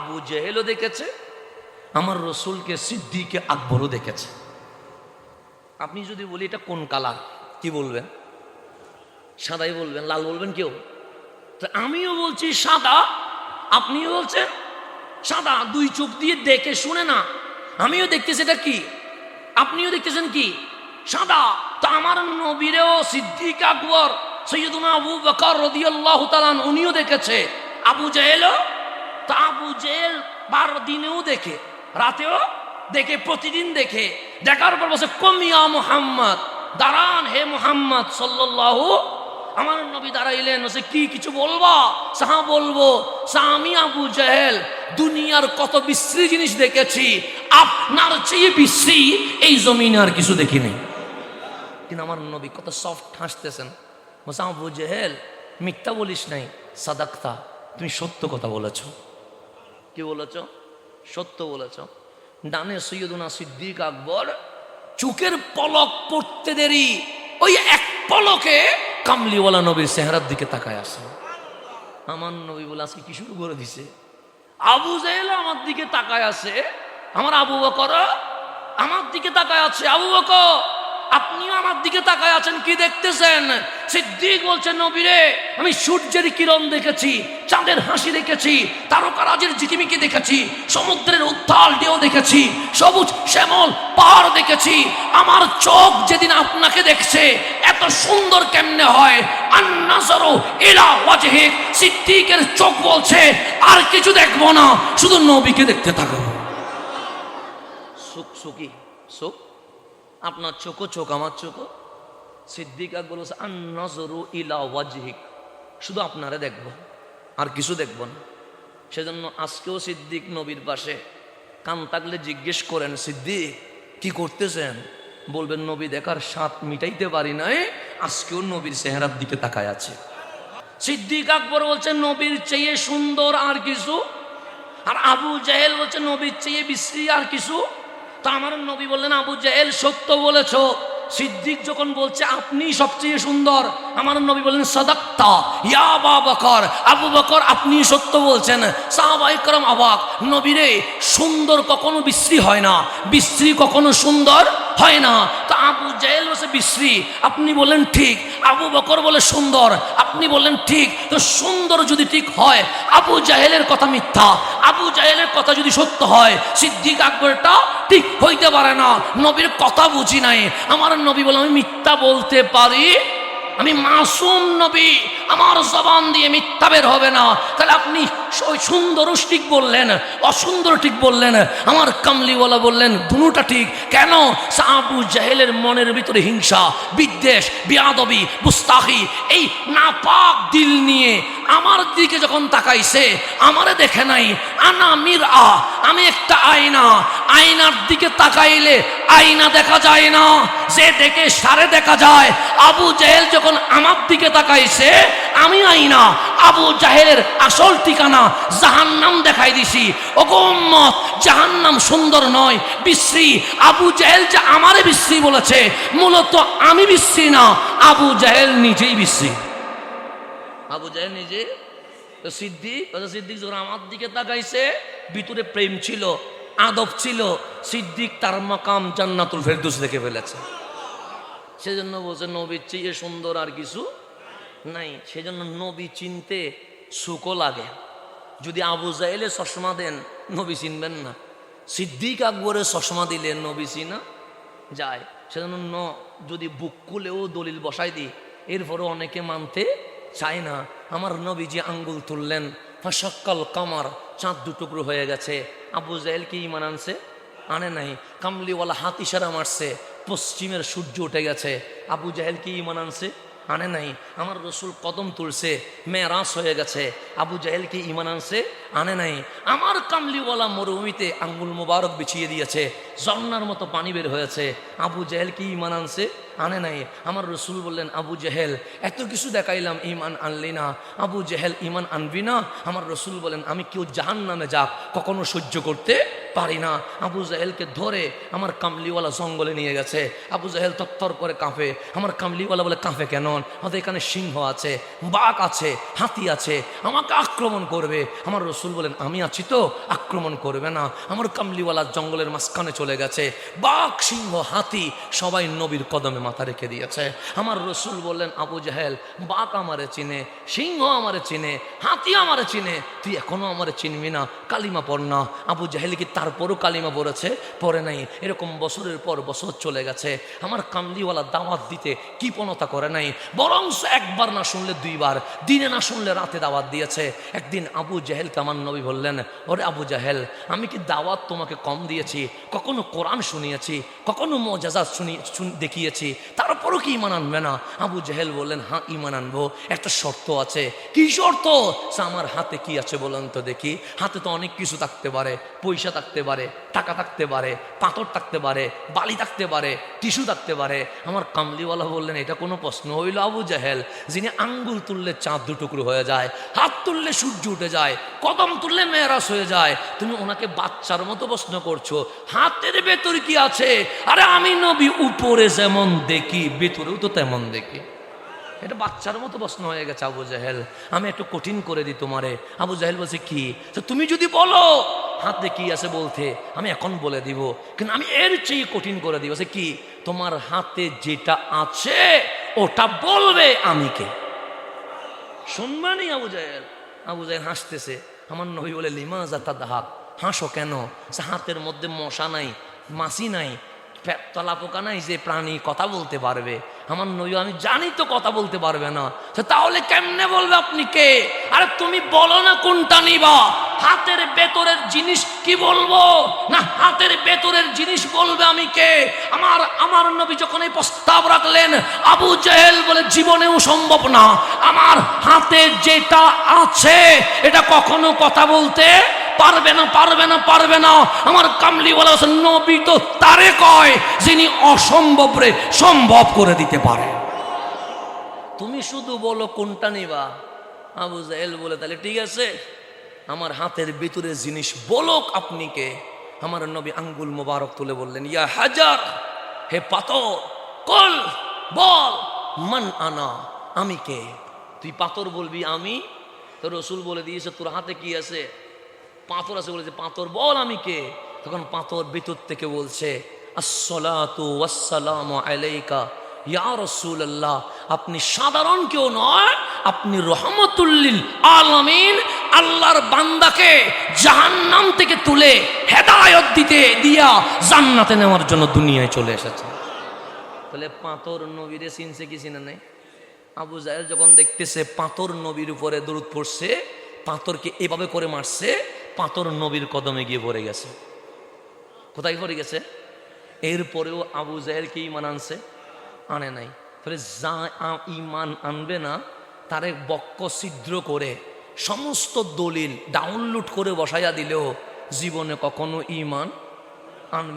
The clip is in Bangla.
আবু জেহেলও দেখেছে, আমার রসুলকে সিদ্দিকে আকবরও দেখেছে। আপনি যদি বলি, এটা কোন কালার? কি বলবেন? সাদাই বলবেন, লাল বলবেন কেউ? তা আমিও বলছি সাদা, আপনিও বলছেন সাদা, দুই চোখ দিয়ে দেখে শুনে না। আমিও দেখতেছি এটা কি? আপনিও দেখতেছেন কি? সাদা। তা আমার নবীরেও সিদ্দিক আকবর, সৈয়দুনা আবু বকর রদিয়াল্লাহু তাআলা উনিও দেখেছে। আবু জেহেলও আবু জেহেল বারো দিনেও দেখে, রাতেও দেখে, প্রতিদিন দেখে। দেখার পর বসে কমিয়া মুহাম্মদ, দাঁড়ান হে মুহাম্মদ সাল্লাল্লাহু। আমার নবী দাঁড়াইলেন সে কি কিছু বলবা? সাহা বলব সাহা আমি আবু জাহেল দুনিয়ার কত বিশ্রী জিনিস দেখেছি, আপনার চেয়ে বিশ্রী এই জমিনে আর কিছু দেখিনি কিন্তু আমার নবী কত সফট হাসতেছেন। বলছে, আবু জেহেল মিথ্যা বলিস নাই, সাদাক্তা, তুমি সত্য কথা বলেছ। কি বলেছ? সত্য বলেছ। ডানে সৈয়দুনা সিদ্দিক আকবর চুকের পলক পড়তে দেরি, ওই এক পলকে কামলিওয়ালা নবীর চেহারার দিকে তাকায় আসে। আমার নবী বলে, আজকে কি শুরু করে দিছে? আবু জাহেল আমার দিকে তাকায় আছে আমার আবু বকর আমার দিকে তাকায় আছে। আবু বকর, আপনিও আমার দিকে তাকায় আছেন, কি দেখতেছেন? সিদ্দিক বলছেন নবীরে, আমি সূর্যের কিরণ দেখেছি। চাঁদের হাসি দেখেছি, তারকারাজের ঝিকিমিকি দেখেছি, সমুদ্রের উত্তাল ঢেউ দেখেছি, সবুজ শ্যামল পাহাড় দেখেছি। আমার চোখ যেদিন আপনাকে দেখছে, এত সুন্দর কেমনে হয়? আন্নাসরু ইলা ওয়াজহিক সিদ্দিকের চোখ বলছে, আর কিছু দেখব না, শুধু নবীকে দেখতে থাকো সুখ সুখী, সুখ? আপনার চোখও চোখ, আমার চোখও? সিদ্দিক আকবর বলছে, আন্নাজরু ইলা ওয়াজহিক, শুধু আপনারা দেখব। আর কিছু দেখব না। সেজন্য আজকেও সিদ্দিক নবীর পাশে কান থাকলে জিজ্ঞেস করেন, সিদ্দিক, কি করতেছেন? বলবেন, নবী দেখার স্বাদ মিটাইতে পারি নাই, আজকেও নবীর চেহারার দিকে তাকায় আছে। সিদ্দিক আকবর বলছেন নবীর চেয়ে সুন্দর আর কিছু? আর আবু জাহেল বলছে, নবীর চেয়ে বিশ্রী আর কিছু? তা আমার নবী বললেন, আবু জাহেল, সত্য বলেছ। সিদ্দিক যখন বলছে আপনি সবচেয়ে সুন্দর। আমার নবী বললেন সদাক্তা ইয়া বা বকর, আবু বকর, আপনি সত্য বলছেন। সাহাবাই করম অবাক, নবীরে, সুন্দর কখনো বিশ্রী হয় না। বিশ্রী কখনো সুন্দর হয় না। তো আবু জাহেল বসে বিশ্রী। আপনি বলেন ঠিক। আবু বকর বলে, সুন্দর। আপনি বললেন, ঠিক। তো সুন্দর যদি ঠিক হয়, আবু জাহেলের কথা মিথ্যা। আবু জাহেলের কথা যদি সত্য হয়, সিদ্দিক আকবরটা ঠিক হইতে পারে না। নবীর কথা বুঝি নাই। আমার নবী বলে, আমি মিথ্যা বলতে পারি আমি মাসুম নবী আমার জবান দিয়ে মিথ্যা বের হবে না। তাহলে আপনি ওই সুন্দর ঠিক বললেন, অসুন্দর ঠিক বললেন, আমার কামলিওয়ালা বললেন, দুটা ঠিক। কেন? আবু জাহেলের মনের ভিতরে হিংসা, বিদ্বেষ, বিয়াদবি বুস্তাহি এই নাপাক দিল নিয়ে আমার দিকে যখন তাকাইছে, আমারে দেখে নাই। আনা মির আ আমি একটা আয়না, আয়নার দিকে তাকাইলে আয়না দেখা যায় না, যে দেখে সারে দেখা যায়। আবু জাহেল যখন আমার দিকে তাকাইছে আমি আইনা আবু জাহেলের আসল ঠিকানা জাহান্নাম দেখাই দিছি। ওগম্মত জাহান্নাম সুন্দর নয়, বিশ্রী। আবু জাহেল যে আমারে বিশ্রী বলেছে, মূলত আমি বিশ্রী না, আবু জাহেল নিজেই বিশ্রী। আবু জাহেল নিজে তো সিদ্দিক যখন আমার দিকে তাকাইছে, ভিতরে প্রেম ছিল, আদব ছিল, সিদ্দিক তার মাকাম জান্নাতুল ফেরদুস দেখে ফেলেছে। সেজন্য বলছে, নবীর চেয়ে সুন্দর আর কিছু নাই, সেজন্য নবী চিনতে সুখও লাগে। যদি আবু জাহেলে চশমা দেন, নবী চিনবেন না। সিদ্দিক আকবরে চশমা দিলে নবী চিনা যায়। সেজন্য ন, যদি বুক কুলেও দলিল বসাই দিই, এরপরও অনেকে মানতে চায় না। আমার নবী যে আঙ্গুল তুললেন ফাঁসাক্কাল কামার, চাঁদ দুটুকরো হয়ে গেছে। আবু জাহেল কি ইমান আনছে? আনে নাই। কামলিওয়ালা হাত ইশারা মারছে, পশ্চিমের সূর্য উঠে গেছে। আবু জাহেল কি ইমান আনছে? আনে নাই। আমার রসুল কদম তুলছে মেয়েরাস হয়ে গেছে, আবু জাহেল কি ইমান আনছে, আনে নাই। আমার কামলিওয়ালা মরুভূমিতে আঙ্গুল মোবারক বিছিয়ে দিয়েছে জন্নার মতো পানি বের হয়েছে, আবু জাহেল কি ইমান আনছে, আনে নাই। আমার রসুল বললেন, আবু জেহেল, এত কিছু দেখাইলাম ইমান আনলি না। আবু জেহেল ইমান আনবি না? আমার রসুল বলেন, আমি কেউ জাহান নামে যাক, কখনো সহ্য করতে পারি না। আবু জাহেলকে ধরে আমার কামলিওয়ালা জঙ্গলে নিয়ে গেছে। আবু জাহেল তত্তর করে কাঁপে। আমার কামলিওয়ালা বলে, কাঁপে কেন? আমাদের এখানে সিংহ আছে, বাঘ আছে, হাতি আছে, আমাকে আক্রমণ করবে। আমার রসুল বলেন, আমি আছি তো, আক্রমণ করবে না। আমার কামলিওয়ালা জঙ্গলের মাঝখানে চলে গেছে। বাঘ, সিংহ, হাতি সবাই নবীর কদমে মাথা রেখে দিয়েছে। আমার রসুল বললেন, আবু জাহেল, বাঘ আমারে চিনে, সিংহ আমারে চিনে, হাতি আমারে চিনে, তুই এখনও আমারে চিনবি না, কালিমা পড় না। আবু জাহেল কি তারপরও কালিমা পড়েছে পড়ে নাই, এরকম বছরের পর বছর চলে গেছে। আমার কামলিওয়ালা দাওয়াত দিতে কৃপণতা করে নাই। বরং একবার না শুনলে দুইবার, দিনে না শুনলে রাতে দাওয়াত দিয়েছে। একদিন আবু জাহেলকে আমার নবী বললেন, ওরে আবু জাহেল, আমি কি দাওয়াত তোমাকে কম দিয়েছি? কখনো কোরআন শুনিয়েছি? কখনো মজাজা শুনি, শুন- দেখিয়েছি? তারপরও কি ইমান আনবে না? আবু জাহেল বললেন হ্যাঁ ইমান আনব। একটা শর্ত আছে। কি শর্ত? আমার হাতে কি আছে বলেন তো দেখি। হাতে তো অনেক কিছু থাকতে পারে, পয়সা থাকতে পারে, টাকা থাকতে পারে, পাথর থাকতে পারে, বালি থাকতে পারে, টিস্যু থাকতে পারে। আমার কামলিওয়ালা বললেন, এটা কোনো প্রশ্ন হইল আবু জাহেল, যিনি আঙ্গুল তুললে চাঁদ দুটুকরো হয়ে যায়, হাত তুললে সূর্য উঠে যায়, কদম তুললে মেয়েরাস হয়ে যায়। তুমি ওনাকে বাচ্চার মতো প্রশ্ন করছ, হাতের ভেতর কি আছে? আরে আমি নবী, উপরে যেমন দেখি, ভেতরেও তো তেমন দেখি। এটা বাচ্চার মতো প্রশ্ন হয়ে গেছে আবু জাহেল। আমি একটু কঠিন করে দিই তোমারে। আবু জাহেল বলছে, কি? তুমি যদি বলো, হাতে কি আছে বলতে আমি এখন বলে দিব। কিন্তু আমি এর চেয়ে কঠিন করে দিব সে কি? তোমার হাতে যেটা আছে, ওটা বলবে আমি কে? শুনবানি আবু জাহেল? আবু জাহেল হাসতেছে। আমার নবী বলে লিমা জাতা দাহাক হাসো কেন? সে হাতের মধ্যে মশা নাই, মাছি নাই তলা পোকা নাই যে প্রাণী কথা বলতে পারবে। আমার নবী আমি জানি তো কথা বলতে পারবে না। তাহলে কেমনে বলবে আপনি কে? আরে তুমি বলো না কোনটা নিবা? হাতের ভেতরের জিনিস কি বলব? না, হাতের ভেতরের জিনিস বলবে আমি কে? আমার আমার নবী যখন এই প্রস্তাব রাখলেন, আবু জেহেল বলে জীবনেও সম্ভব না। আমার হাতে যেটা আছে, এটা কখনো কথা বলতে পারবে না পারবে না পারবে না। আমার কামলি বলা নবী তো তারে কয় যিনি অসম্ভব রে, সম্ভব করে দিতে পারে। তুমি শুধু বলো কোনটা নিবা? আবু জাহেল বলে, তাহলে ঠিক আছে, আমার হাতের ভিতরে জিনিস বলক আপনি কে। আমার নবী আঙ্গুল মোবারক তুলে বললেন, ইয়া হাজার, হে পাথর, কল, বল, মান আনা, আমি কে? তুই পাথর বলবি, আমি? তো রসুল বলে দিয়েছে, তোর হাতে কি আছে? পাথর আছে বলেছে, পাথর বল আমি কে? তখন পাথর ভিতর থেকে বলছে ওয়াসসালামু আলাইকা ইয়া রাসূলুল্লাহ, আপনি সাধারণ কেউ নয়, আপনি রহমতুল্লিল আলামিন, আল্লাহর বান্দাকে জাহান্নাম থেকে তুলে হেদায়ত দিতে, দিয়া জান্নাতে নেওয়ার জন্য দুনিয়ায় চলে এসেছে। তাহলে পাথর নবীরে চিনছে কি চিনে নেই? আবু জাহেল যখন দেখতেছে পাথর নবীর উপরে দূরত পড়ছে, পাথরকে এভাবে করে মারছে পাথর নবীর কদমে গিয়ে পড়ে গেছে। কোথায় পড়ে গেছে? এরপরেও আবু জাহের কি ইমান আনছে? আনে নাই। তাহলে যা ইমান আনবে না, তারে বক্ক ছিদ্র করে সমস্ত দলিল ডাউনলোড করে বসাইয়া দিলেও জীবনে কখনো ইমান আনবে